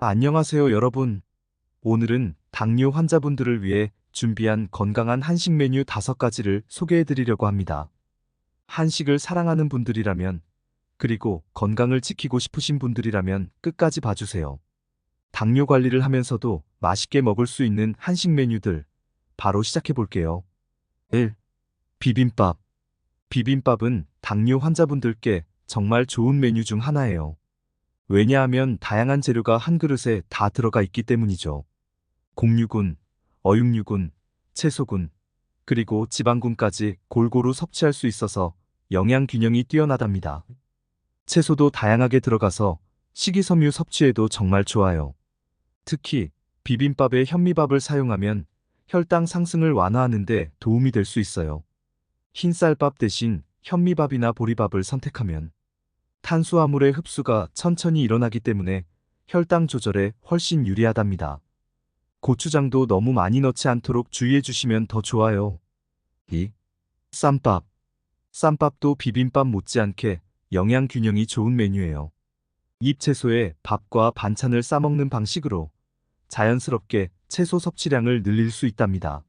안녕하세요, 여러분. 오늘은 당뇨 환자분들을 위해 준비한 건강한 한식 메뉴 다섯 가지를 소개해 드리려고 합니다. 한식을 사랑하는 분들이라면, 그리고 건강을 지키고 싶으신 분들이라면 끝까지 봐주세요. 당뇨 관리를 하면서도 맛있게 먹을 수 있는 한식 메뉴들, 바로 시작해 볼게요. 1. 비빔밥. 비빔밥은 당뇨 환자분들께 정말 좋은 메뉴 중 하나예요. 왜냐하면 다양한 재료가 한 그릇에 다 들어가 있기 때문이죠. 곡류군, 어육류군, 채소군, 그리고 지방군까지 골고루 섭취할 수 있어서 영양 균형이 뛰어나답니다. 채소도 다양하게 들어가서 식이섬유 섭취에도 정말 좋아요. 특히 비빔밥에 현미밥을 사용하면 혈당 상승을 완화하는데 도움이 될 수 있어요. 흰쌀밥 대신 현미밥이나 보리밥을 선택하면 탄수화물의 흡수가 천천히 일어나기 때문에 혈당 조절에 훨씬 유리하답니다. 고추장도 너무 많이 넣지 않도록 주의해 주시면 더 좋아요. 2. 쌈밥. 쌈밥도 비빔밥 못지않게 영양 균형이 좋은 메뉴예요. 잎 채소에 밥과 반찬을 싸먹는 방식으로 자연스럽게 채소 섭취량을 늘릴 수 있답니다.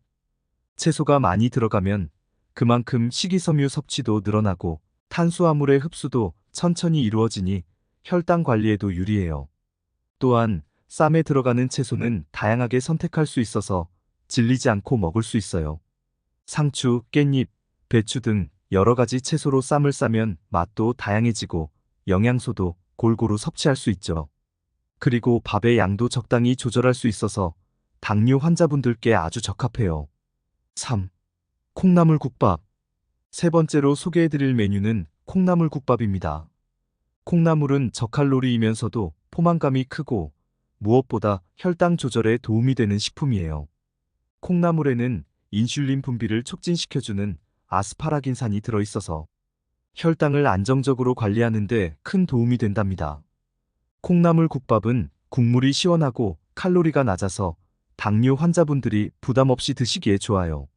채소가 많이 들어가면 그만큼 식이섬유 섭취도 늘어나고 탄수화물의 흡수도 천천히 이루어지니 혈당 관리에도 유리해요. 또한 쌈에 들어가는 채소는 다양하게 선택할 수 있어서 질리지 않고 먹을 수 있어요. 상추, 깻잎, 배추 등 여러 가지 채소로 쌈을 싸면 맛도 다양해지고 영양소도 골고루 섭취할 수 있죠. 그리고 밥의 양도 적당히 조절할 수 있어서 당뇨 환자분들께 아주 적합해요. 3. 콩나물국밥. 세 번째로 소개해드릴 메뉴는 콩나물국밥입니다. 콩나물은 저칼로리이면서도 포만감이 크고 무엇보다 혈당 조절에 도움이 되는 식품이에요. 콩나물에는 인슐린 분비를 촉진시켜주는 아스파라긴산이 들어있어서 혈당을 안정적으로 관리하는 데 큰 도움이 된답니다. 콩나물 국밥은 국물이 시원하고 칼로리가 낮아서 당뇨 환자분들이 부담 없이 드시기에 좋아요.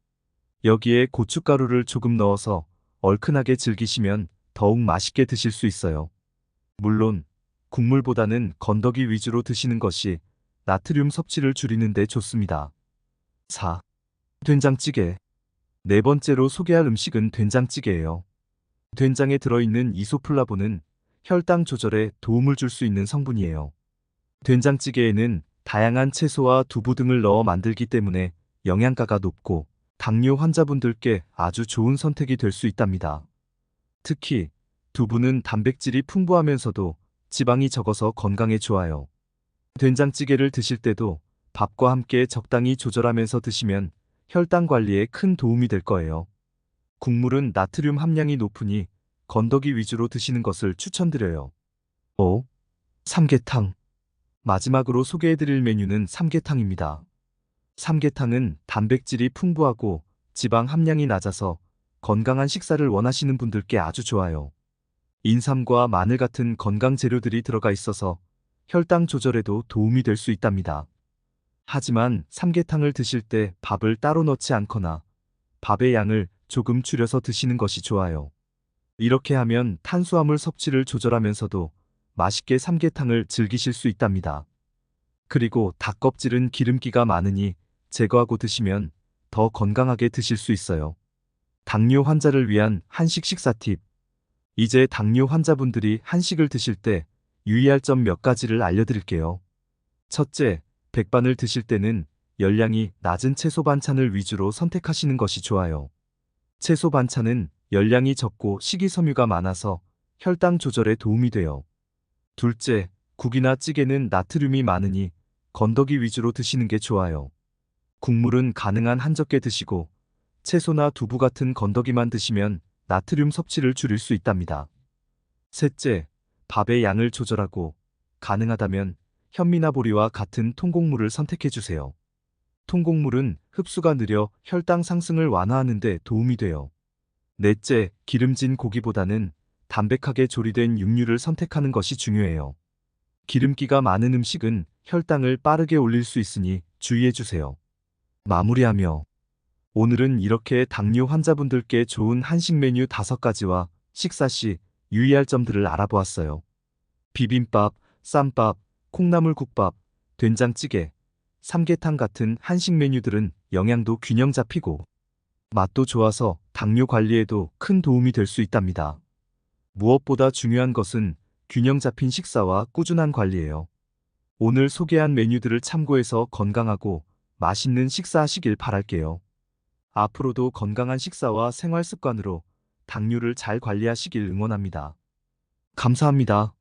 여기에 고춧가루를 조금 넣어서 얼큰하게 즐기시면 더욱 맛있게 드실 수 있어요. 물론 국물보다는 건더기 위주로 드시는 것이 나트륨 섭취를 줄이는 데 좋습니다. 4. 된장찌개. 네 번째로 소개할 음식은 된장찌개예요. 된장에 들어있는 이소플라본은 혈당 조절에 도움을 줄 수 있는 성분이에요. 된장찌개에는 다양한 채소와 두부 등을 넣어 만들기 때문에 영양가가 높고 당뇨 환자분들께 아주 좋은 선택이 될 수 있답니다. 특히 두부는 단백질이 풍부하면서도 지방이 적어서 건강에 좋아요. 된장찌개를 드실 때도 밥과 함께 적당히 조절하면서 드시면 혈당 관리에 큰 도움이 될 거예요. 국물은 나트륨 함량이 높으니 건더기 위주로 드시는 것을 추천드려요. 5. 삼계탕. 마지막으로 소개해드릴 메뉴는 삼계탕입니다. 삼계탕은 단백질이 풍부하고 지방 함량이 낮아서 건강한 식사를 원하시는 분들께 아주 좋아요. 인삼과 마늘 같은 건강 재료들이 들어가 있어서 혈당 조절에도 도움이 될 수 있답니다. 하지만 삼계탕을 드실 때 밥을 따로 넣지 않거나 밥의 양을 조금 줄여서 드시는 것이 좋아요. 이렇게 하면 탄수화물 섭취를 조절하면서도 맛있게 삼계탕을 즐기실 수 있답니다. 그리고 닭껍질은 기름기가 많으니 제거하고 드시면 더 건강하게 드실 수 있어요. 당뇨 환자를 위한 한식 식사 팁. 이제 당뇨 환자분들이 한식을 드실 때 유의할 점 몇 가지를 알려드릴게요. 첫째, 백반을 드실 때는 열량이 낮은 채소 반찬을 위주로 선택하시는 것이 좋아요. 채소 반찬은 열량이 적고 식이섬유가 많아서 혈당 조절에 도움이 돼요. 둘째, 국이나 찌개는 나트륨이 많으니 건더기 위주로 드시는 게 좋아요. 국물은 가능한 한적게 드시고 채소나 두부 같은 건더기만 드시면 나트륨 섭취를 줄일 수 있답니다. 셋째, 밥의 양을 조절하고 가능하다면 현미나 보리와 같은 통곡물을 선택해 주세요. 통곡물은 흡수가 느려 혈당 상승을 완화하는 데 도움이 돼요. 넷째, 기름진 고기보다는 담백하게 조리된 육류를 선택하는 것이 중요해요. 기름기가 많은 음식은 혈당을 빠르게 올릴 수 있으니 주의해 주세요. 마무리하며 오늘은 이렇게 당뇨 환자분들께 좋은 한식 메뉴 5가지와 식사 시 유의할 점들을 알아보았어요. 비빔밥, 쌈밥, 콩나물국밥, 된장찌개, 삼계탕 같은 한식 메뉴들은 영양도 균형 잡히고 맛도 좋아서 당뇨 관리에도 큰 도움이 될 수 있답니다. 무엇보다 중요한 것은 균형 잡힌 식사와 꾸준한 관리예요. 오늘 소개한 메뉴들을 참고해서 건강하고 맛있는 식사하시길 바랄게요. 앞으로도 건강한 식사와 생활 습관으로 당뇨를 잘 관리하시길 응원합니다. 감사합니다.